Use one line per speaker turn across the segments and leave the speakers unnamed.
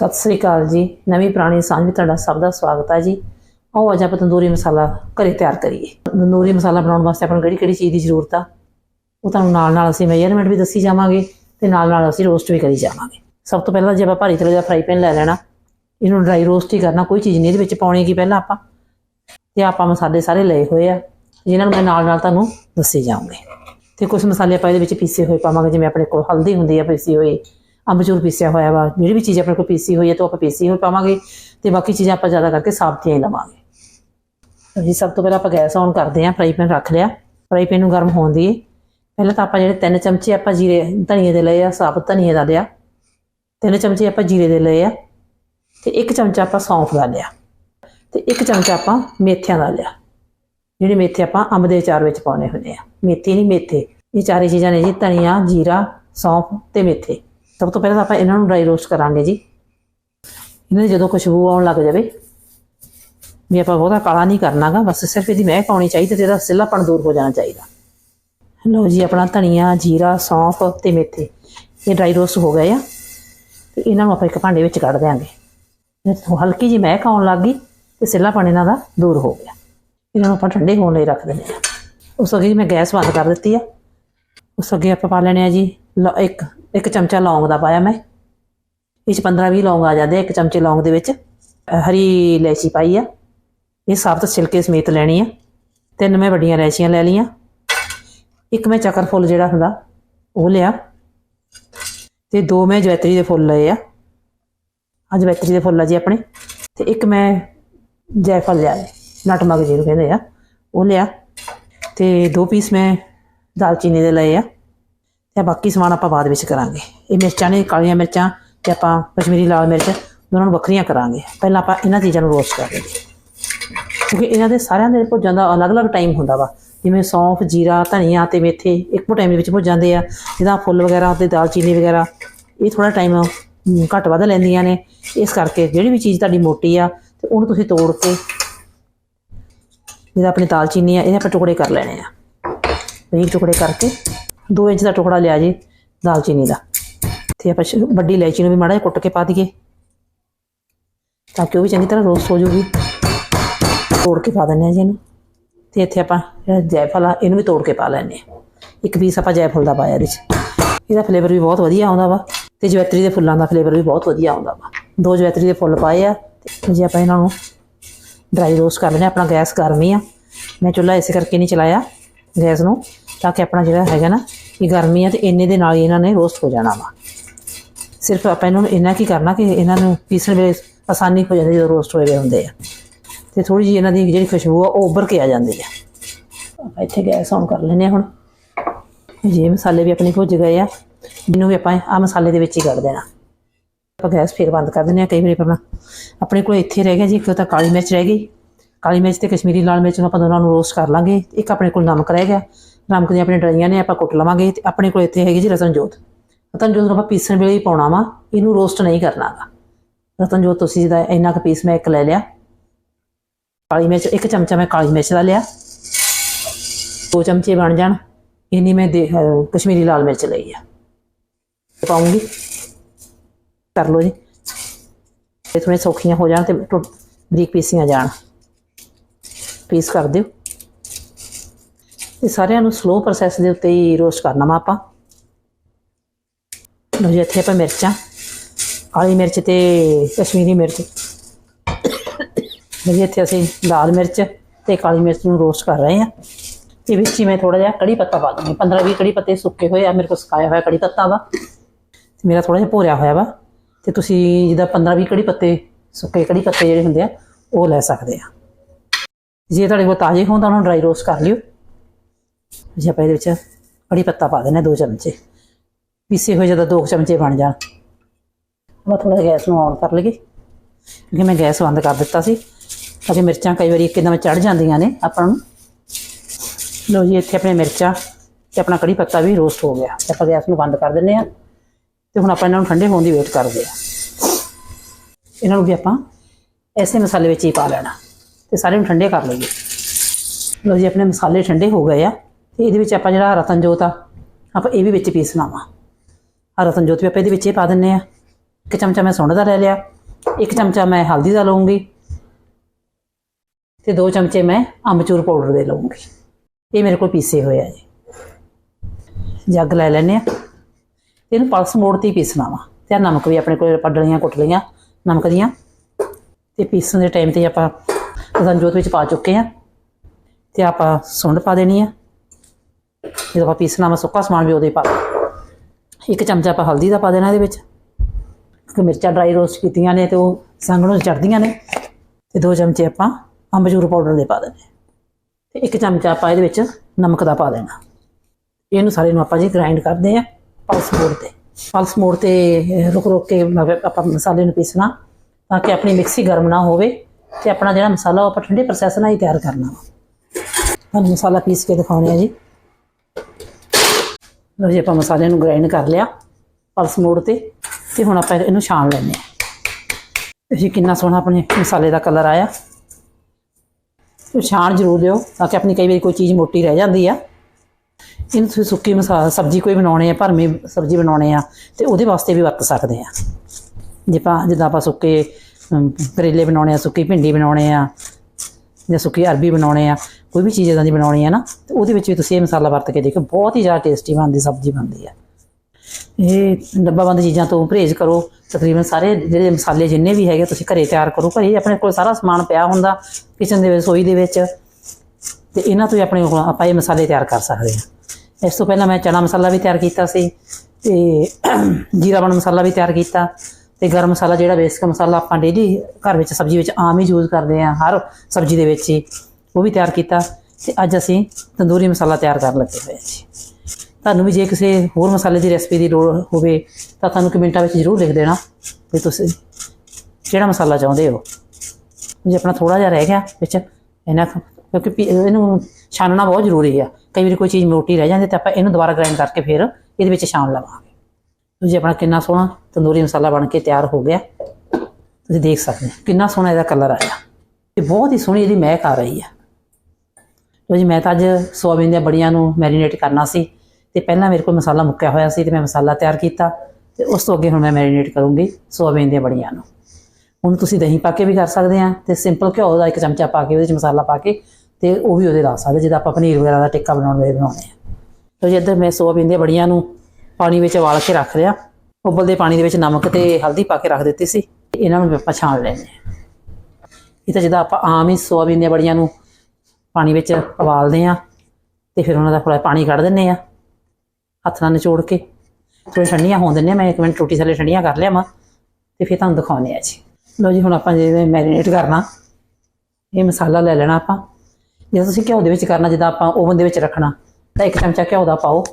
ਸਤਿ ਸ੍ਰੀ ਅਕਾਲ ਜੀ। ਨਵੀਂ ਪੁਰਾਣੀ ਸਾਂਝ ਵਿੱਚ ਤੁਹਾਡਾ ਸਭ ਦਾ ਸਵਾਗਤ ਹੈ ਜੀ। ਆਓ ਅੱਜ ਆਪਾਂ ਤੰਦੂਰੀ ਮਸਾਲਾ ਘਰੇ ਤਿਆਰ ਕਰੀਏ। ਤੰਦੂਰੀ ਮਸਾਲਾ ਬਣਾਉਣ ਵਾਸਤੇ ਆਪਾਂ ਨੂੰ ਕਿਹੜੀ ਕਿਹੜੀ ਚੀਜ਼ ਦੀ ਜ਼ਰੂਰਤ ਆ, ਉਹ ਤੁਹਾਨੂੰ ਨਾਲ ਨਾਲ ਅਸੀਂ ਮੈਜ਼ਰਮੈਂਟ ਵੀ ਦੱਸੀ ਜਾਵਾਂਗੇ ਤੇ ਨਾਲ ਨਾਲ ਅਸੀਂ ਰੋਸਟ ਵੀ ਕਰੀ ਜਾਵਾਂਗੇ। ਸਭ ਤੋਂ ਪਹਿਲਾਂ ਜੇ ਆਪਾਂ ਭਾਰੀ ਤਲੇ ਦਾ ਫਰਾਈ ਪੈਨ ਲੈ ਲੈਣਾ, ਇਹਨੂੰ ਡਰਾਈ ਰੋਸਟ ਹੀ ਕਰਨਾ, ਕੋਈ ਚੀਜ਼ ਨਹੀਂ ਇਹਦੇ ਵਿੱਚ ਪਾਉਣੀ ਕੀ ਪਹਿਲਾਂ ਆਪਾਂ। ਤੇ ਆਪਾਂ ਮਸਾਲੇ ਸਾਰੇ ਲਏ ਹੋਏ ਆ, ਜਿਨ੍ਹਾਂ ਨੂੰ ਮੈਂ ਨਾਲ ਨਾਲ ਤੁਹਾਨੂੰ ਦੱਸੀ ਜਾਵਾਂਗੇ। ਤੇ ਕੁਝ ਮਸਾਲੇ ਆਪਾਂ ਇਹਦੇ ਵਿੱਚ ਪੀਸੇ ਹੋਏ ਪਾਵਾਂਗੇ, ਜਿਵੇਂ ਆਪਣੇ ਕੋਲ ਹਲਦੀ ਹੁੰਦੀ ਆ, ਪੀਸੀ ਹੋਈ ਅੰਬਚੂਰ ਪੀਸਿਆ ਹੋਇਆ ਵਾ, ਜਿਹੜੀ ਵੀ ਚੀਜ਼ ਆਪਣੇ ਕੋਲ ਪੀਸੀ ਹੋਈ ਹੈ ਤਾਂ ਆਪਾਂ ਪੀਸੀ ਹੋਈ ਪਾਵਾਂਗੇ ਤੇ ਬਾਕੀ ਚੀਜ਼ਾਂ ਆਪਾਂ ਜ਼ਿਆਦਾ ਕਰਕੇ ਸਾਬਤੀਆਂ ਹੀ ਲਵਾਂਗੇ। ਤਾਂ ਜੀ ਸਭ ਤੋਂ ਪਹਿਲਾਂ ਆਪਾਂ ਗੈਸ ਔਨ ਕਰਦੇ ਹਾਂ, ਫਰਾਈ ਪੈਨ ਰੱਖ ਲਿਆ। ਫਰਾਈ ਪੈਨ ਨੂੰ ਗਰਮ ਹੋਣ ਦੀ ਪਹਿਲਾਂ ਤਾਂ ਆਪਾਂ ਜਿਹੜੇ ਤਿੰਨ ਚਮਚੇ ਆਪਾਂ ਜੀਰੇ, ਧਨੀਏ ਦੇ ਲਏ ਆ, ਸਾਬਤ ਧਨੀਏ ਦਾ ਲਿਆ। ਤਿੰਨ ਚਮਚੇ ਆਪਾਂ ਜੀਰੇ ਦੇ ਲਏ ਆ ਤੇ ਇੱਕ ਚਮਚਾ ਆਪਾਂ ਸੌਂਫ ਦਾ ਲਿਆ ਤੇ ਇੱਕ ਚਮਚਾ ਆਪਾਂ ਮੇਥਿਆਂ ਦਾ ਲਿਆ। ਜਿਹੜੇ ਮੇਥੇ ਆਪਾਂ ਅੰਬ ਦੇ ਅਚਾਰ ਵਿੱਚ ਪਾਉਣੇ ਹੁੰਦੇ ਆ। ਮੇਥੀ ਨਹੀਂ, ਮੇਥੇ। ਇਹ ਚਾਰੇ ਚੀਜ਼ਾਂ ਨੇ ਜੀ, ਧਨੀਆ, ਜੀਰਾ, ਸੌਂਫ ਤੇ ਮੇਥੇ। ਸਭ ਤੋਂ ਪਹਿਲਾਂ ਤਾਂ ਆਪਾਂ ਇਹਨਾਂ ਨੂੰ ਡਰਾਈ ਰੋਸਟ ਕਰਾਂਗੇ ਜੀ। ਇਹਨਾਂ ਦੀ ਜਦੋਂ ਖੁਸ਼ਬੂ ਆਉਣ ਲੱਗ ਜਾਵੇ, ਵੀ ਆਪਾਂ ਬਹੁਤਾ ਕਾਲਾ ਨਹੀਂ ਕਰਨਾਗਾ, ਬਸ ਸਿਰਫ ਇਹਦੀ ਮਹਿਕ ਆਉਣੀ ਚਾਹੀਦੀ ਤੇ ਇਹਦਾ ਸਿੱਲਾਪਣ ਦੂਰ ਹੋ ਜਾਣਾ ਚਾਹੀਦਾ। ਲਓ ਜੀ, ਆਪਣਾ ਧਨੀਆ, ਜੀਰਾ, ਸੌਂਫ ਤੇ ਮੇਥੇ, ਇਹ ਡਰਾਈ ਰੋਸਟ ਹੋ ਗਏ ਆ। ਤੇ ਇਹਨਾਂ ਨੂੰ ਆਪਾਂ ਇੱਕ ਭਾਂਡੇ ਵਿੱਚ ਕੱਢ ਦਿਆਂਗੇ। ਜਦੋਂ ਹਲਕੀ ਜੀ ਮਹਿਕ ਆਉਣ ਲੱਗ ਗਈ ਤੇ ਸਿੱਲਾਪਣ ਇਹਨਾਂ ਦਾ ਦੂਰ ਹੋ ਗਿਆ। ਇਹਨਾਂ ਨੂੰ ਆਪਾਂ ਠੰਡੇ ਹੋਣ ਲਈ ਰੱਖ ਦਿੰਦੇ ਆ। ਉਸ ਅੱਗੇ ਜੀ ਮੈਂ ਗੈਸ ਬੰਦ ਕਰ ਦਿੱਤੀ ਆ। ਉਸ ਅੱਗੇ ਆਪਾਂ ਪਾ ਲੈਣੇ ਆ ਜੀ ਲ- ਇੱਕ ਇੱਕ ਚਮਚਾ ਲੌਂਗ ਦਾ ਪਾਇਆ ਮੈਂ। ਇਹ 'ਚ 15 20 ਲੌਂਗ ਆ ਜਾਂਦੇ ਆ ਇੱਕ ਚਮਚੇ ਲੌਂਗ ਦੇ ਵਿੱਚ। ਹਰੀ ਇਲਾਇਚੀ ਪਾਈ ਆ। ਇਹ ਸਾਬਤ ਛਿਲਕੇ ਸਮੇਤ ਲੈਣੀ ਆ। ਤਿੰਨ ਮੈਂ ਵੱਡੀਆਂ ਇਲਾਇਚੀਆਂ ਲੈ ਲਈਆਂ। ਇੱਕ ਮੈਂ ਚੱਕਰ ਫੁੱਲ ਜਿਹੜਾ ਹੁੰਦਾ ਉਹ ਲਿਆ। ਤੇ ਦੋ ਮੈਂ ਜਵੈਤਰੀ ਦੇ ਫੁੱਲ ਲਏ ਆ। ਆ ਜਵੈਤਰੀ ਦੇ ਫੁੱਲ ਆ ਜੀ ਆਪਣੇ। ਤੇ ਇੱਕ ਮੈਂ ਜੈਫਲ ਲਿਆ ਹੈ, ਨਟਮਗ ਜਿਹਨੂੰ ਕਹਿੰਦੇ ਆ ਉਹ ਲਿਆ। ਤੇ ਦੋ ਪੀਸ ਮੈਂ ਦਾਲਚੀਨੀ ਦੇ ਲਏ ਆ ਤੇ ਬਾਕੀ ਸਮਾਨ ਆਪਾਂ ਬਾਅਦ ਵਿੱਚ ਕਰਾਂਗੇ। ਇਹ ਮਿਰਚਾਂ ਨੇ ਕਾਲੀਆਂ ਮਿਰਚਾਂ ਤੇ ਆਪਾਂ ਕਸ਼ਮੀਰੀ ਲਾਲ ਮਿਰਚ ਦੋਨਾਂ ਨੂੰ ਵੱਖਰੀਆਂ ਕਰਾਂਗੇ। ਪਹਿਲਾਂ ਆਪਾਂ ਇਹਨਾਂ ਚੀਜ਼ਾਂ ਨੂੰ ਰੋਸਟ ਕਰਾਂਗੇ ਕਿਉਂਕਿ ਇਹਨਾਂ ਦੇ ਸਾਰਿਆਂ ਦੇ ਭੁੱਜਣ ਦਾ ਅਲੱਗ-ਅਲੱਗ ਟਾਈਮ ਹੁੰਦਾ ਵਾ। ਜਿਵੇਂ ਸੌਂਫ, ਜੀਰਾ, ਧਨੀਆ ਤੇ ਮੇਥੇ ਇੱਕੋ ਟਾਈਮ ਦੇ ਵਿੱਚ ਭੁੱਜ ਜਾਂਦੇ ਆ। ਜਿਹਦਾ ਫੁੱਲ ਵਗੈਰਾ ਤੇ ਦਾਲਚੀਨੀ ਵਗੈਰਾ, ਇਹ ਥੋੜਾ ਟਾਈਮ ਘੱਟ ਵੱਧ ਲੈਂਦੀਆਂ ਨੇ। ਇਸ ਕਰਕੇ ਜਿਹੜੀ ਵੀ ਚੀਜ਼ ਤੁਹਾਡੀ ਮੋਟੀ ਆ ਤੇ ਉਹਨੂੰ ਤੁਸੀਂ ਤੋੜ ਕੇ ਜਿਹਦਾ ਆਪਣੀ ਦਾਲਚੀਨੀ ਆ, ਇਹਦੇ ਆਪਾਂ ਟੁਕੜੇ ਕਰ ਲੈਣੇ ਆ। ਬਰੀਕ ਟੁਕੜੇ ਕਰਕੇ 2 ਇੰਚ ਦਾ ਟੁਕੜਾ ਲਿਆ ਜੀ ਦਾਲਚੀਨੀ ਦਾ। ਤੇ ਆਪਾਂ ਵੱਡੀ ਇਲਾਇਚੀ ਨੂੰ ਵੀ ਮਾੜਾ ਜਿਹਾ ਕੁੱਟ ਕੇ ਪਾ ਦਈਏ ਤਾਂ ਕਿ ਉਹ ਵੀ ਚੰਗੀ ਤਰ੍ਹਾਂ ਰੋਸਟ ਹੋ ਜੂਗੀ ਤੋੜ ਕੇ ਪਾ ਦਿੰਦੇ ਆ ਜੀ ਇਹਨੂੰ। ਤੇ ਇੱਥੇ ਆਪਾਂ ਜਿਹੜਾ ਜੈਫਲ ਆ, ਇਹਨੂੰ ਵੀ ਤੋੜ ਕੇ ਪਾ ਲੈਣੇ ਆ ਇੱਕ ਪੀਸ ਆਪਾਂ ਜੈਫਲ ਦਾ ਪਾਇਆ ਇਹਦੇ 'ਚ। ਇਹਦਾ ਫਲੇਵਰ ਵੀ ਬਹੁਤ ਵਧੀਆ ਆਉਂਦਾ ਵਾ ਤੇ ਜਵੈਤਰੀ ਦੇ ਫੁੱਲਾਂ ਦਾ ਫਲੇਵਰ ਵੀ ਬਹੁਤ ਵਧੀਆ ਆਉਂਦਾ ਵਾ। ਦੋ ਜਵੈਤਰੀ ਦੇ ਫੁੱਲ ਪਾਏ ਆ ਤੇ ਜੇ ਆਪਾਂ ਇਹਨਾਂ ਨੂੰ ਡਰਾਈ ਰੋਸਟ ਕਰ ਲੈਣਾ ਆਪਣਾ ਗੈਸ ਗਰਮੀ ਆ। ਮੈਂ ਚੁੱਲ੍ਹਾ ਇਸੇ ਕਰਕੇ ਨਹੀਂ ਚਲਾਇਆ, ਗੈਸ ਨੂੰ ਤਾਂ ਕਿ ਆਪਣਾ ਜਿਹੜਾ ਹੈਗਾ ਨਾ, ਇਹ ਗਰਮੀ ਆ ਤੇ ਇੰਨੇ ਦੇ ਨਾਲ ਹੀ ਇਹਨਾਂ ਨੇ ਰੋਸਟ ਹੋ ਜਾਣਾ ਵਾ। ਸਿਰਫ ਆਪਾਂ ਇਹਨਾਂ ਨੂੰ ਇੰਨਾ ਕੀ ਕਰਨਾ ਕਿ ਇਹਨਾਂ ਨੂੰ ਪੀਸਣ ਵੇਲੇ ਆਸਾਨੀ ਹੋ ਜਾਂਦੀ ਜਦੋਂ ਰੋਸਟ ਹੋਏ ਹੋਏ ਹੁੰਦੇ ਆ। ਤੇ ਥੋੜੀ ਜਿਹੀ ਇਹਨਾਂ ਦੀ ਜਿਹੜੀ ਖੁਸ਼ਬੂ ਆ, ਉਹ ਉੱਭਰ ਕੇ ਆ ਜਾਂਦੀ ਆ। ਆਪਾਂ ਇੱਥੇ ਗੈਸ ਔਨ ਕਰ ਲੈਨੇ ਆ ਹੁਣ। ਜੇ ਮਸਾਲੇ ਵੀ ਆਪਣੇ ਭੁੱਜ ਗਏ ਆ, ਇਹਨੂੰ ਵੀ ਆਪਾਂ ਆ ਮਸਾਲੇ ਦੇ ਵਿੱਚ ਹੀ ਕੱਢ ਦੇਣਾ। ਆਪਾਂ ਗੈਸ ਫੇਰ ਬੰਦ ਕਰ ਦਿੰਦੇ ਆ ਕਈ ਵਾਰੀ ਆਪਣਾ ਆਪਣੇ ਕੋਲ ਇੱਥੇ ਰਹਿ ਗਿਆ ਜੀ, ਇੱਕ ਤਾਂ ਕਾਲੀ ਮਿਰਚ ਰਹਿ ਗਈ। ਕਾਲੀ ਮਿਰਚ ਤੇ ਕਸ਼ਮੀਰੀ ਲਾਲ ਮਿਰਚ ਨੂੰ ਆਪਾਂ ਦੋਨਾਂ ਨੂੰ ਰੋਸਟ ਕਰ ਲਾਂਗੇ। ਇੱਕ ਆਪਣੇ ਕੋਲ ਨਮਕ ਰਹਿ ਗਿਆ। ਨਮਕ ਦੀਆਂ ਆਪਣੀਆਂ ਡਰਾਈਆਂ ਨੇ, ਆਪਾਂ ਕੁੱਟ ਲਵਾਂਗੇ। ਤੇ ਆਪਣੇ ਕੋਲ ਇੱਥੇ ਹੈਗੀ ਜੀ ਰਤਨਜੋਤ। ਰਤਨਜੋਤ ਨੂੰ ਆਪਾਂ ਪੀਸਣ ਵੇਲੇ ਹੀ ਪਾਉਣਾ ਵਾ, ਇਹਨੂੰ ਰੋਸਟ ਨਹੀਂ ਕਰਨਾਗਾ ਰਤਨ ਜੋਤ ਤੁਸੀਂ ਜਿਹਦਾ ਇੰਨਾ ਕੁ ਪੀਸ ਮੈਂ ਇੱਕ ਲੈ ਲਿਆ। ਕਾਲੀ ਮਿਰਚ, ਇੱਕ ਚਮਚਾ ਮੈਂ ਕਾਲੀ ਮਿਰਚ ਦਾ ਲਿਆ। ਦੋ ਚਮਚੇ ਬਣ ਜਾਣ, ਇੰਨੀ ਮੈਂ ਦੇ- ਕਸ਼ਮੀਰੀ ਲਾਲ ਮਿਰਚ ਲਈ ਆ। ਪਾਉਂਗੀ। ਕਰ ਲਓ ਜੀ। ਇਹ ਥੋੜੇ ਸੌਖੀਆਂ ਹੋ ਜਾਣ ਤੇ ਟੁੱਟ- ਬਰੀਕ ਪੀਸੀਆਂ ਜਾਣ। ਪੀਸ ਕਰ ਦਿਓ। ਇਹ ਸਾਰਿਆਂ ਨੂੰ ਸਲੋ ਪ੍ਰੋਸੈਸ ਦੇ ਉੱਤੇ ਹੀ ਰੋਸਟ ਕਰਨਾ ਵਾ ਆਪਾਂ। ਲਓ ਜੀ, ਇੱਥੇ ਆਪਾਂ ਮਿਰਚਾਂ, ਕਾਲੀ ਮਿਰਚ ਤੇ ਕਸ਼ਮੀਰੀ ਮਿਰਚ। ਜੀ, ਇੱਥੇ ਅਸੀਂ ਲਾਲ ਮਿਰਚ ਤੇ ਕਾਲੀ ਮਿਰਚ ਨੂੰ ਰੋਸਟ ਕਰ ਰਹੇ ਹਾਂ। ਤੇ ਵਿੱਚ ਹੀ ਮੈਂ ਥੋੜਾ ਜਿਹਾ ਕੜੀ ਪੱਤਾ ਪਾ ਦੂੰਗੀ 15 20 ਕੜੀ ਪੱਤੇ ਸੁੱਕੇ ਹੋਏ ਆ, ਮੇਰੇ ਕੋਲ ਸੁਕਾਇਆ ਹੋਇਆ ਕੜੀ ਪੱਤਾ ਵਾ। ਤੇ ਮੇਰਾ ਥੋੜਾ ਜਿਹਾ ਭੋਰਿਆ ਹੋਇਆ ਵਾ। ਤੇ ਤੁਸੀਂ ਜਿਹਦਾ 15 20 ਕੜੀ ਪੱਤੇ, ਸੁੱਕੇ ਕੜੀ ਪੱਤੇ ਜਿਹੜੇ ਹੁੰਦੇ ਆ, ਉਹ ਲੈ ਸਕਦੇ ਆ। ਜੇ ਤੁਹਾਡੇ ਕੋਲ ਤਾਜ਼ੇ ਹੋਣ ਤਾਂ ਉਹਨਾਂ ਨੂੰ ਡਰਾਈ ਰੋਸਟ ਕਰ ਲਿਓ। ਜੇ ਆਪਾਂ ਇਹਦੇ ਵਿੱਚ ਕੜੀ ਪੱਤਾ ਪਾ ਦੇਣਾ ਦੋ ਚਮਚੇ। ਪੀਸੇ ਹੋਏ ਜਦੋਂ ਦੋ ਕੁ ਚਮਚੇ ਬਣ ਜਾਣ। ਮੈਂ ਥੋੜਾ ਜਿਹਾ ਗੈਸ ਨੂੰ ਆਨ ਕਰ ਲਈਏ, ਕਿਉਂਕਿ ਮੈਂ ਗੈਸ ਬੰਦ ਕਰ ਦਿੱਤਾ ਸੀ। ਤਾਂ ਕਿ ਮਿਰਚਾਂ ਕਈ ਵਾਰੀ ਇੱਕਦਮ ਚੜ ਜਾਂਦੀਆਂ ਨੇ, ਆਪਾਂ ਨੂੰ। ਲਓ ਜੀ, ਇੱਥੇ ਆਪਣੇ ਮਿਰਚਾਂ ਤੇ ਆਪਣਾ ਕੜੀ ਪੱਤਾ ਵੀ ਰੋਸਟ ਹੋ ਗਿਆ। ਤੇ ਆਪਾਂ ਗੈਸ ਨੂੰ ਬੰਦ ਕਰ ਦਿੰਦੇ ਆ ਤੇ ਹੁਣ ਆਪਾਂ ਇਹਨਾਂ ਨੂੰ ਠੰਡੇ ਹੋਣ ਦੀ ਵੇਟ ਕਰਦੇ ਆ ਇਹਨਾਂ ਨੂੰ ਵੀ ਆਪਾਂ ਐਸੇ ਮਸਾਲੇ ਵਿੱਚ ਹੀ ਪਾ ਲੈਣਾ। ਤੇ ਸਾਰੇ ਨੂੰ ਠੰਡੇ ਕਰ ਲਈਏ। ਲਓ ਜੀ, ਆਪਣੇ ਮਸਾਲੇ ਠੰਡੇ ਹੋ ਗਏ ਆ। ਤੇ ਇਹਦੇ ਵਿੱਚ ਆਪਾਂ ਜਿਹੜਾ ਰਤਨ ਜੋਤ ਆ, ਆਪਾਂ ਇਹ ਵੀ ਵਿੱਚ ਪੀਸਣਾ ਵਾ ਆ ਰਤਨ ਜੋਤ ਵੀ ਆਪਾਂ ਇਹਦੇ ਵਿੱਚ ਹੀ ਪਾ ਦਿੰਨੇ ਆ। ਇੱਕ ਚਮਚਾ ਮੈਂ ਸੁੰਡ ਦਾ ਲੈ ਲਿਆ, ਇੱਕ ਚਮਚਾ ਮੈਂ ਹਲਦੀ ਦਾ ਲਵਾਂਗੀ ਤੇ ਦੋ ਚਮਚੇ ਮੈਂ ਅੰਬਚੂਰ ਪਾਊਡਰ ਦੇ ਲਵਾਂਗੀ ਇਹ ਮੇਰੇ ਕੋਲ ਪੀਸੇ ਹੋਏ ਆ ਜੀ। ਜੱਗ ਲੈ ਲੈਨੇ ਆ। ਇਹਨੂੰ ਪਲਸ ਮੋੜ ਤੇ ਹੀ ਪੀਸਣਾ ਵਾ ਤੇ ਆਹ ਨਮਕ ਵੀ ਆਪਣੇ ਕੋਲ ਪੱਡਲੀਆਂ ਕੁੱਟ ਲਈਆਂ ਨਮਕ ਦੀਆਂ। ਤੇ ਪੀਸਣ ਦੇ ਟਾਈਮ ਤੇ ਆਪਾਂ ਸੰਜੋਤ ਵਿੱਚ ਪਾ ਚੁੱਕੇ ਆ। ਤੇ ਆਪਾਂ ਸੁੰਡ ਪਾ ਦੇਣੀ ਆ। ਜਦੋਂ ਆਪਾਂ ਪੀਸਣਾ ਵਾ ਸੁੱਕਾ ਸਮਾਨ ਵੀ ਉਹਦੇ ਹੀ ਪਾ ਦੇਣਾ। ਇੱਕ ਚਮਚਾ ਆਪਾਂ ਹਲਦੀ ਦਾ ਪਾ ਦੇਣਾ ਇਹਦੇ ਵਿੱਚ। ਕਿ ਮਿਰਚਾਂ ਡਰਾਈ ਰੋਸਟ ਕੀਤੀਆਂ ਨੇ ਤੇ ਉਹ ਸੰਗ ਨੂੰ ਚੜਦੀਆਂ ਨੇ। ਤੇ ਦੋ ਚਮਚੇ ਆਪਾਂ ਅੰਬਚੂਰ ਪਾਊਡਰ ਦੇ ਪਾ ਦੇਣੇ। ਤੇ ਇੱਕ ਚਮਚਾ ਆਪਾਂ ਇਹਦੇ ਵਿੱਚ ਨਮਕ ਦਾ ਪਾ ਦੇਣਾ। ਇਹਨੂੰ ਸਾਰੇ ਨੂੰ ਆਪਾਂ ਜੀ ਗ੍ਰਾਈਂਡ ਕਰਦੇ ਆ ਪਲਸ ਮੋੜ ਤੇ। ਪਲਸ ਮੋੜ ਤੇ ਰੁਕ ਰੁਕ ਕੇ ਮਤਲਬ ਆਪਾਂ ਮਸਾਲੇ ਨੂੰ ਪੀਸਣਾ ਤਾਂ ਕਿ ਆਪਣੀ ਮਿਕਸੀ ਗਰਮ ਨਾ ਹੋਵੇ ਤੇ ਆਪਣਾ ਜਿਹੜਾ ਮਸਾਲਾ ਉਹ ਆਪਾਂ ਠੰਡੇ ਪ੍ਰੋਸੈਸ ਨਾਲ ਹੀ ਤਿਆਰ ਕਰਨਾ ਵਾ। ਤੁਹਾਨੂੰ ਮਸਾਲਾ ਪੀਸ ਕੇ ਦਿਖਾਉਂਦੇ ਆ ਜੀ। ਲਓ ਜੀ, ਆਪਾਂ ਮਸਾਲੇ ਨੂੰ ਗ੍ਰਾਈਂਡ ਕਰ ਲਿਆ ਪਲਸ ਮੋੜ ਤੇ ਤੇ ਹੁਣ ਆਪਾਂ ਇਹਨੂੰ ਛਾਣ ਲੈਂਦੇ ਆ ਇਹ ਕਿੰਨਾ ਸੋਹਣਾ ਆਪਣੇ ਮਸਾਲੇ ਦਾ ਕਲਰ ਆਇਆ। ਛਾਣ ਜ਼ਰੂਰ ਦਿਓ, ਤਾਂ ਕਿ ਆਪਣੀ ਕਈ ਵਾਰੀ ਕੋਈ ਚੀਜ਼ ਮੋਟੀ ਰਹਿ ਜਾਂਦੀ ਆ। ਇਹਨੂੰ ਤੁਸੀਂ ਸੁੱਕੀ ਮਸਾਲਾ ਸਬਜ਼ੀ ਕੋਈ ਬਣਾਉਣੇ ਆ, ਭਰਮੀ ਸਬਜ਼ੀ ਬਣਾਉਣੇ ਆ, ਤੇ ਉਹਦੇ ਵਾਸਤੇ ਵੀ ਵਰਤ ਸਕਦੇ ਆ। ਜੇ ਆਪਾਂ, ਜਿੱਦਾਂ ਆਪਾਂ ਸੁੱਕੇ ਕਰੇਲੇ ਬਣਾਉਣੇ ਆ, ਸੁੱਕੀ ਭਿੰਡੀ ਬਣਾਉਣੇ ਆ ਜਾਂ ਸੁੱਕੀ ਅਰਬੀ ਬਣਾਉਣੇ ਆ, ਕੋਈ ਵੀ ਚੀਜ਼ ਇਦਾਂ ਦੀ ਬਣਾਉਣੀ ਆ ਨਾ, ਤੇ ਉਹਦੇ ਵਿੱਚ ਵੀ ਤੁਸੀਂ ਇਹ ਮਸਾਲਾ ਵਰਤ ਕੇ ਦੇਖੋ ਬਹੁਤ ਹੀ ਜ਼ਿਆਦਾ ਟੇਸਟੀ ਬਣਦੀ, ਸਬਜ਼ੀ ਬਣਦੀ ਆ। ਇਹ ਡੱਬਾਬੰਦ ਚੀਜ਼ਾਂ ਤੋਂ ਪਰਹੇਜ਼ ਕਰੋ, ਤਕਰੀਬਨ ਸਾਰੇ ਜਿਹੜੇ ਮਸਾਲੇ ਜਿੰਨੇ ਵੀ ਹੈਗੇ, ਤੁਸੀਂ ਘਰੇ ਤਿਆਰ ਕਰੋ, ਘਰੇ ਆਪਣੇ ਕੋਲ ਸਾਰਾ ਸਮਾਨ ਪਿਆ ਹੁੰਦਾ, ਕਿਚਨ ਦੇ ਵਿੱਚ, ਰਸੋਈ ਦੇ ਵਿੱਚ, ਤੇ ਇਹਨਾਂ ਤੋਂ ਹੀ ਆਪਣੇ ਕੋਲ ਆਪਾਂ ਇਹ ਮਸਾਲੇ ਤਿਆਰ ਕਰ ਸਕਦੇ ਹਾਂ। ਇਸ ਤੋਂ ਪਹਿਲਾਂ ਮੈਂ ਚਨਾ ਮਸਾਲਾ ਵੀ ਤਿਆਰ ਕੀਤਾ ਸੀ, ਤੇ ਜੀਰਾ ਬਣ ਮਸਾਲਾ ਵੀ ਤਿਆਰ ਕੀਤਾ ਤੇ ਗਰਮ ਮਸਾਲਾ ਜਿਹੜਾ ਬੇਸਿਕ ਮਸਾਲਾ ਆਪਾਂ ਡੇਲੀ ਘਰ ਵਿੱਚ ਸਬਜ਼ੀ ਵਿੱਚ ਆਮ ਹੀ ਯੂਜ਼ ਕਰਦੇ ਹਾਂ, ਹਰ ਸਬਜ਼ੀ ਦੇ ਵਿੱਚ ਹੀ। ਉਹ ਵੀ ਤਿਆਰ ਕੀਤਾ ਤੇ ਅੱਜ ਅਸੀਂ ਤੰਦੂਰੀ ਮਸਾਲਾ ਤਿਆਰ ਕਰਨ ਲੱਗੇ ਹੋਏ ਹਾਂ ਜੀ। ਤੁਹਾਨੂੰ ਵੀ ਜੇ ਕਿਸੇ ਹੋਰ ਮਸਾਲੇ ਦੀ ਰੈਸਪੀ ਦੀ ਲੋੜ ਹੋਵੇ ਤਾਂ ਤੁਹਾਨੂੰ ਕਮੈਂਟਾਂ ਵਿੱਚ ਜ਼ਰੂਰ ਲਿਖ ਦੇਣਾ ਵੀ ਤੁਸੀਂ ਕਿਹੜਾ ਮਸਾਲਾ ਚਾਹੁੰਦੇ ਹੋ। ਜੇ ਆਪਣਾ ਥੋੜਾ ਜਿਹਾ ਰਹਿ ਗਿਆ ਵਿੱਚ ਇਹਨਾਂ ਕਿਉਂਕਿ ਪੀ- ਇਹਨੂੰ ਛਾਨਣਾ ਬਹੁਤ ਜ਼ਰੂਰੀ ਆ। ਕਈ ਵਾਰੀ ਕੋਈ ਚੀਜ਼ ਮੋਟੀ ਰਹਿ ਜਾਂਦੀ ਤਾਂ ਆਪਾਂ ਇਹਨੂੰ ਦੁਬਾਰਾ ਗ੍ਰਾਈਂਡ ਕਰਕੇ ਫਿਰ ਇਹਦੇ ਵਿੱਚ ਛਾਣ ਲਵਾਂਗੇ। ਤੁਸੀਂ ਆਪਣਾ ਕਿੰਨਾ ਸੋਹਣਾ ਤੰਦੂਰੀ ਮਸਾਲਾ ਬਣ ਕੇ ਤਿਆਰ ਹੋ ਗਿਆ। ਤੁਸੀਂ ਦੇਖ ਸਕਦੇ ਹੋ ਕਿੰਨਾ ਸੋਹਣਾ ਇਹਦਾ ਕਲਰ ਆਇਆ। ਤੇ ਬਹੁਤ ਹੀ ਸੋਹਣੀ ਇਹਦੀ ਮਹਿਕ ਆ ਰਹੀ ਆ। ਲਓ ਜੀ, ਮੈਂ ਤਾਂ ਅੱਜ ਸੋਆਬੀਨ ਦੀਆਂ ਬੜੀਆਂ ਨੂੰ ਮੈਰੀਨੇਟ ਕਰਨਾ ਸੀ ਤੇ ਪਹਿਲਾਂ ਮੇਰੇ ਕੋਲ ਮਸਾਲਾ ਮੁੱਕਿਆ ਹੋਇਆ ਸੀ ਤੇ ਮੈਂ ਮਸਾਲਾ ਤਿਆਰ ਕੀਤਾ ਤੇ ਉਸ ਤੋਂ ਅੱਗੇ ਹੁਣ ਮੈਂ ਮੈਰੀਨੇਟ ਕਰੂੰਗੀ ਸੋਇਆਬੀਨ ਦੀਆਂ ਬੜੀਆਂ ਨੂੰ। ਹੁਣ ਤੁਸੀਂ ਦਹੀਂ ਪਾ ਕੇ ਵੀ ਕਰ ਸਕਦੇ ਆ ਤੇ ਸਿੰਪਲ ਘਿਓ ਦਾ ਇੱਕ ਚਮਚਾ ਪਾ ਕੇ ਉਹਦੇ ਵਿੱਚ ਮਸਾਲਾ ਪਾ ਕੇ ਤੇ ਉਹ ਵੀ ਉਹਦੇ ਲਾ ਸਕਦੇ ਜਿੱਦਾਂ ਆਪਾਂ ਪਨੀਰ ਵਗੈਰਾ ਦਾ ਟਿੱਕਾ ਬਣਾਉਣ ਵੇਲੇ ਬਣਾਉਂਦੇ ਆ। ਲਓ ਜੀ, ਇੱਧਰ ਮੈਂ ਸੋਆਬੀਨ ਦੀਆਂ ਬੜੀਆਂ ਨੂੰ ਪਾਣੀ ਵਿੱਚ ਉਬਾਲ ਕੇ ਰੱਖ ਲਿਆ। ਉਬਲਦੇ ਪਾਣੀ ਦੇ ਵਿੱਚ ਨਮਕ ਤੇ ਹਲਦੀ ਪਾ ਕੇ ਰੱਖ ਦਿੱਤੀ ਸੀ। ਤੇ ਇਹਨਾਂ ਨੂੰ ਆਪਾਂ ਛਾਣ ਲੈਣੇ ਆ ਇਹ ਤਾਂ ਜਿੱਦਾਂ ਆਪਾਂ ਆਮ ਹੀ ਸੋਆਬੀਨ ਦੀਆਂ ਬੜੀਆਂ ਨੂੰ ਪਾਣੀ ਵਿੱਚ ਉਬਾਲਦੇ ਆ ਤੇ ਫਿਰ ਉਹਨਾਂ ਦਾ ਥੋੜਾ ਪਾਣੀ ਕੱਢ ਦਿੰਨੇ ਆ ਹੱਥ ਨਾਲ ਨਿਚੋੜ ਕੇ ਥੋੜੀ ਠੰਡੀਆਂ ਹੋਣ ਦਿੰਨੇ ਆ ਮੈਂ ਇੱਕ ਮਿੰਟ ਟੋਟੀ ਥੱਲੇ ਠੰਡੀਆਂ ਕਰ ਲਿਆ ਤੇ ਫਿਰ ਤੁਹਾਨੂੰ ਦਿਖਾਉਂਦੇ ਆ ਜੀ। ਲਓ ਜੀ, ਹੁਣ ਆਪਾਂ ਜਿਵੇਂ ਮੈਰੀਨੇਟ ਕਰਨਾ। ਇਹ ਮਸਾਲਾ ਲੈ ਲੈਣਾ ਆਪਾਂ। ਜੇ ਤੁਸੀਂ ਘਿਓ ਦੇ ਵਿੱਚ ਕਰਨਾ, ਜਿੱਦਾਂ ਆਪਾਂ ਓਵਨ ਦੇ ਵਿੱਚ ਰੱਖਣਾ, ਤਾਂ ਇੱਕ ਚਮਚਾ ਘਿਓ ਦਾ ਪਾਓ।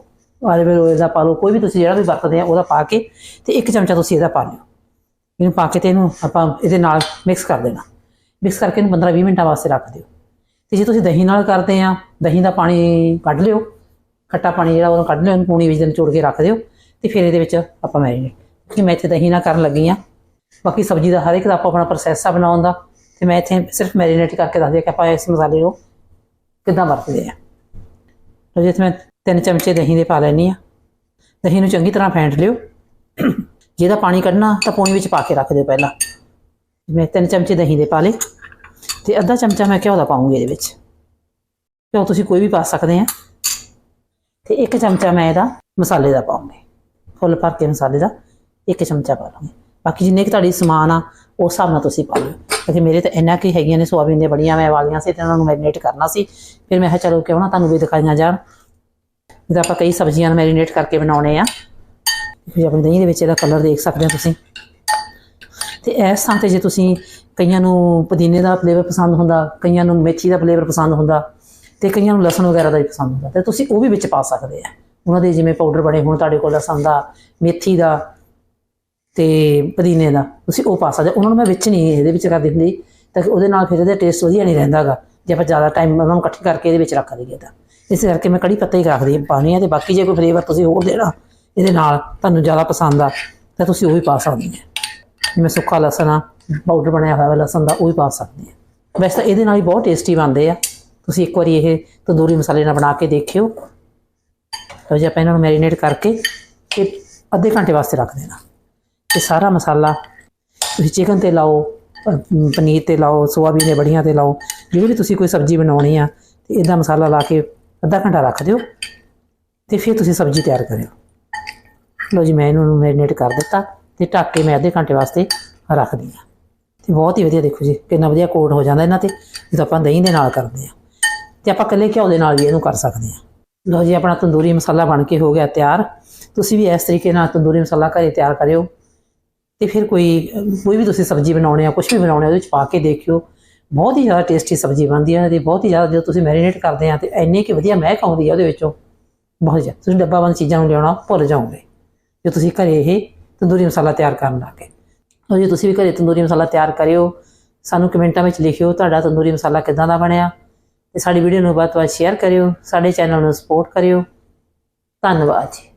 ਆਲਿਵ ਆਇਲ ਦਾ ਪਾ ਲਓ, ਕੋਈ ਵੀ ਤੁਸੀਂ ਜਿਹੜਾ ਵੀ ਵਰਤਦੇ ਆ, ਉਹਦਾ ਪਾ ਕੇ ਤੇ ਇੱਕ ਚਮਚਾ ਤੁਸੀਂ ਇਹਦਾ ਪਾ ਲਿਓ। ਇਹਨੂੰ ਪਾ ਕੇ ਤੇ ਇਹਨੂੰ ਆਪਾਂ ਇਹਦੇ ਨਾਲ ਮਿਕਸ ਕਰ ਦੇਣਾ। ਮਿਕਸ ਕਰਕੇ ਇਹਨੂੰ 15-20 ਮਿੰਟਾਂ ਵਾਸਤੇ ਰੱਖ ਦਿਓ। ਤੇ ਜੇ ਤੁਸੀਂ ਦਹੀਂ ਨਾਲ ਕਰਦੇ ਆ, ਦਹੀਂ ਦਾ ਪਾਣੀ ਕੱਢ ਲਿਓ। ਖੱਟਾ ਪਾਣੀ ਜਿਹੜਾ ਉਹਨੂੰ ਕੱਢ ਲਿਓ, ਇਹਨੂੰ ਪੂਣੀ ਵਿੱਚ ਨਿਚੋੜ ਕੇ ਰੱਖ ਦਿਓ। ਤੇ ਫਿਰ ਇਹਦੇ ਵਿੱਚ ਆਪਾਂ ਮੈਰੀਨੇਟ ਕਿਉਂਕਿ ਮੈਂ ਇੱਥੇ ਦਹੀਂ ਨਾਲ ਕਰਨ ਲੱਗੀ ਆ। ਬਾਕੀ ਸਬਜ਼ੀ ਦਾ ਹਰ ਇੱਕ ਦਾ ਆਪਾਂ ਆਪਣਾ ਪ੍ਰੋਸੈਸ ਆ ਬਣਾਉਣ ਦਾ। ਤੇ ਮੈਂ ਇੱਥੇ ਸਿਰਫ ਮੈਰੀਨੇਟ ਕਰਕੇ ਦੱਸਦੀ ਆ ਕਿ ਆਪਾਂ ਇਸ ਮਸਾਲੇ ਨੂੰ ਕਿੱਦਾਂ ਵਰਤਦੇ ਆ। ਲਓ ਜੀ, ਇੱਥੇ ਮੈਂ ਤਿੰਨ ਚਮਚੇ ਦਹੀਂ ਦੇ ਪਾ ਲੈਣੀ ਆ। ਦਹੀਂ ਨੂੰ ਚੰਗੀ ਤਰ੍ਹਾਂ ਫੈਂਟ ਲਿਓ। ਜਿਹਦਾ ਪਾਣੀ ਕੱਢਣਾ ਤਾਂ ਪੂਣੀ ਵਿੱਚ ਪਾ ਕੇ ਰੱਖ ਦਿਓ ਪਹਿਲਾਂ। ਮੈਂ ਤਿੰਨ ਚਮਚੇ ਦਹੀਂ ਦੇ ਪਾ ਲਏ ਤੇ ਅੱਧਾ ਚਮਚਾ ਮੈਂ ਘਿਓ ਦਾ ਪਾਉਂਗੀ ਇਹਦੇ ਵਿੱਚ। ਘਿਓ ਤੁਸੀਂ ਕੋਈ ਵੀ ਪਾ ਸਕਦੇ ਆ। ਤੇ ਇੱਕ ਚਮਚਾ ਮੈਂ ਇਹਦਾ ਮਸਾਲੇ ਦਾ ਪਾਉਂਗੀ। ਫੁੱਲ ਭਰ ਕੇ ਮਸਾਲੇ ਦਾ ਇੱਕ ਚਮਚਾ ਪਾ ਲਵਾਂਗੀ। ਬਾਕੀ ਜਿੰਨੇ ਕਿ ਤੁਹਾਡੀ ਸਮਾਨ ਆ, ਉਸ ਹਿਸਾਬ ਨਾਲ ਤੁਸੀਂ ਪਾ ਲਿਓ। ਕਿਉਂਕਿ ਮੇਰੇ ਤਾਂ ਇੰਨਾ ਕੀ ਹੈਗੀਆਂ ਨੇ ਸੋਆਬੀਨ ਦੀਆਂ ਬੜੀਆਂ, ਮੈਂ ਵਾਲੀਆਂ ਸੀ ਤੇ ਉਹਨਾਂ ਨੂੰ ਮੈਰੀਨੇਟ ਕਰਨਾ ਸੀ। ਫਿਰ ਮੈਂ ਕਿਹਾ ਚਲੋ ਕਿਉਂ ਨਾ ਤੁਹਾਨੂੰ ਵੀ ਦਿਖਾਈਆਂ ਜਾਣ। ਜਿੱਦਾਂ ਆਪਾਂ ਕਈ ਸਬਜ਼ੀਆਂ ਨੂੰ ਮੈਰੀਨੇਟ ਕਰਕੇ ਬਣਾਉਣੇ ਆ। ਫਿਰ ਆਪਣੀ ਦਹੀਂ ਦੇ ਵਿੱਚ ਇਹਦਾ ਕਲਰ ਦੇਖ ਸਕਦੇ ਹੋ ਤੁਸੀਂ। ਤੇ ਇਸ ਥਾਂ ਤੇ ਜੇ ਤੁਸੀਂ ਕਈਆਂ ਨੂੰ ਪੁਦੀਨੇ ਦਾ ਫਲੇਵਰ ਪਸੰਦ ਹੁੰਦਾ, ਕਈਆਂ ਨੂੰ ਮੇਥੀ ਦਾ ਫਲੇਵਰ ਪਸੰਦ ਹੁੰਦਾ ਤੇ ਕਈਆਂ ਨੂੰ ਲਸਣ ਵਗੈਰਾ ਦਾ ਵੀ ਪਸੰਦ ਹੁੰਦਾ, ਤੇ ਤੁਸੀਂ ਉਹ ਵੀ ਵਿੱਚ ਪਾ ਸਕਦੇ ਆ। ਉਹਨਾਂ ਦੇ ਜਿਵੇਂ ਪਾਊਡਰ ਬਣੇ ਹੋਣ ਤੁਹਾਡੇ ਕੋਲ ਲਸਣ ਦਾ, ਮੇਥੀ ਦਾ ਤੇ ਪੁਦੀਨੇ ਦਾ, ਤੁਸੀਂ ਉਹ ਪਾ ਸਕਦੇ ਉਹਨਾਂ ਨੂੰ ਮੈਂ ਵਿੱਚ ਨਹੀਂ ਇਹਦੇ ਵਿੱਚ ਕਰ ਦਿੰਦੀ ਤਾਂ ਕਿ ਉਹਦੇ ਨਾਲ ਫਿਰ ਇਹਦਾ ਟੇਸਟ ਵਧੀਆ ਨਹੀਂ ਰਹਿੰਦਾਗਾ। ਜੇ ਆਪਾਂ ਜ਼ਿਆਦਾ ਟਾਈਮ ਉਹਨਾਂ ਨੂੰ ਇਕੱਠੇ ਕਰਕੇ ਇਹਦੇ ਵਿੱਚ ਰੱਖ ਦਈਏ ਤਾਂ। ਇਸ ਕਰਕੇ ਮੈਂ ਕੜੀ ਪੱਤਾ ਹੀ ਰੱਖਦੀ ਹਾਂ ਪਾਣੀ ਆ ਤੇ ਬਾਕੀ ਜੇ ਕੋਈ ਫਲੇਵਰ ਤੁਸੀਂ ਹੋਰ ਦੇਣਾ, ਇਹਦੇ ਨਾਲ ਤੁਹਾਨੂੰ ਜ਼ਿਆਦਾ ਪਸੰਦ ਆ, ਤਾਂ ਤੁਸੀਂ ਉਹ ਵੀ ਪਾ ਸਕਦੇ ਹੋ ਜਿਵੇਂ ਸੁੱਕਾ ਲਸਣ ਆ ਪਾਊਡਰ ਬਣਿਆ ਹੋਇਆ ਵਾ ਲਸਣ ਦਾ, ਉਹ ਵੀ ਪਾ ਸਕਦੇ ਆ। ਵੈਸੇ ਤਾਂ ਇਹਦੇ ਨਾਲ ਹੀ ਬਹੁਤ ਟੇਸਟੀ ਬਣਦੇ ਆ। ਤੁਸੀਂ ਇੱਕ ਵਾਰੀ ਇਹ ਤੰਦੂਰੀ ਮਸਾਲੇ ਨਾਲ ਬਣਾ ਕੇ ਦੇਖਿਓ। ਤਾਂ ਜੇ, ਆਪਾਂ ਇਹਨਾਂ ਨੂੰ ਮੈਰੀਨੇਟ ਕਰਕੇ ਤੇ ਅੱਧੇ ਘੰਟੇ ਵਾਸਤੇ ਰੱਖ ਦੇਣਾ। ਇਹ ਸਾਰਾ ਮਸਾਲਾ ਤੁਸੀਂ ਚਿਕਨ ਤੇ ਲਾਓ ਪਨੀਰ ਤੇ ਲਾਓ, ਸੋਆਬੀਨ ਦੇ ਬੜੀਆਂ ਤੇ ਲਾਓ, ਜਿਹੜੀ ਵੀ ਤੁਸੀਂ ਕੋਈ ਸਬਜ਼ੀ ਬਣਾਉਣੀ ਆ, ਤੇ ਇਹਦਾ ਮਸਾਲਾ ਲਾ ਕੇ ਅੱਧਾ ਘੰਟਾ ਰੱਖ ਦਿਓ ਤੇ ਫਿਰ ਤੁਸੀਂ ਸਬਜ਼ੀ ਤਿਆਰ ਕਰਿਓ। ਲਓ ਜੀ, ਮੈਂ ਇਹਨੂੰ ਮੈਰੀਨੇਟ ਕਰ ਦਿੱਤਾ ਤੇ ਢੱਕ ਕੇ ਮੈਂ ਅੱਧੇ ਘੰਟੇ ਵਾਸਤੇ ਰੱਖਦੀ ਆ ਤੇ ਬਹੁਤ ਹੀ ਵਧੀਆ ਦੇਖੋ ਜੀ, ਕਿੰਨਾ ਵਧੀਆ ਕੋਟ ਹੋ ਜਾਂਦਾ ਇਹਨਾਂ ਤੇ, ਜਦੋਂ ਆਪਾਂ ਦਹੀਂ ਦੇ ਨਾਲ ਕਰਦੇ ਆ ਤੇ ਆਪਾਂ ਇਕੱਲੇ ਘਿਓ ਦੇ ਨਾਲ ਵੀ ਇਹਨੂੰ ਕਰ ਸਕਦੇ ਆ ਲਓ ਜੀ, ਆਪਣਾ ਤੰਦੂਰੀ ਮਸਾਲਾ ਬਣ ਕੇ ਹੋ ਗਿਆ ਤਿਆਰ। ਤੁਸੀਂ ਵੀ ਇਸ ਤਰੀਕੇ ਨਾਲ ਤੰਦੂਰੀ ਮਸਾਲਾ ਘਰੇ ਤਿਆਰ ਕਰਿਓ। ਤੇ ਫਿਰ ਕੋਈ ਕੋਈ ਵੀ ਤੁਸੀਂ ਸਬਜ਼ੀ ਬਣਾਉਣੇ ਆ ਕੁਝ ਵੀ ਬਣਾਉਣੇ ਆ, ਉਹਦੇ ਵਿੱਚ ਪਾ ਕੇ ਦੇਖਿਓ। ਬਹੁਤ ਹੀ ਜ਼ਿਆਦਾ ਟੇਸਟੀ ਸਬਜ਼ੀ ਬਣਦੀ ਹੈ ਤੇ ਬਹੁਤ ਹੀ ਜ਼ਿਆਦਾ ਜਦੋਂ ਤੁਸੀਂ ਮੈਰੀਨੇਟ ਕਰਦੇ ਆ ਤੇ ਇੰਨੀ ਕਿ ਵਧੀਆ ਮਹਿਕ ਆਉਂਦੀ ਹੈ ਉਹਦੇ ਵਿੱਚੋਂ, ਬਹੁਤ ਜ਼ਿਆਦਾ। ਤੁਸੀਂ ਡੱਬਾਬੰਦ ਚੀਜ਼ਾਂ ਨੂੰ ਲਿਆਉਣਾ ਭੁੱਲ ਜਾਓਗੇ। ਜੇ ਤੁਸੀਂ ਘਰੇ ਇਹ ਤੰਦੂਰੀ ਮਸਾਲਾ ਤਿਆਰ ਕਰਨ ਲੱਗੇ ਲਓ ਜੇ, ਤੁਸੀਂ ਵੀ ਘਰੇ ਤੰਦੂਰੀ ਮਸਾਲਾ ਤਿਆਰ ਕਰਿਓ। ਸਾਨੂੰ ਕਮੈਂਟਾਂ ਵਿੱਚ ਲਿਖਿਓ ਤੁਹਾਡਾ ਤੰਦੂਰੀ ਮਸਾਲਾ ਕਿੱਦਾਂ ਦਾ ਬਣਿਆ। ਤੇ ਸਾਡੀ ਵੀਡੀਓ ਨੂੰ ਵੱਧ ਤੋਂ ਵੱਧ ਸ਼ੇਅਰ ਕਰਿਓ, ਸਾਡੇ ਚੈਨਲ ਨੂੰ ਸਪੋਰਟ ਕਰਿਓ। ਧੰਨਵਾਦ ਜੀ।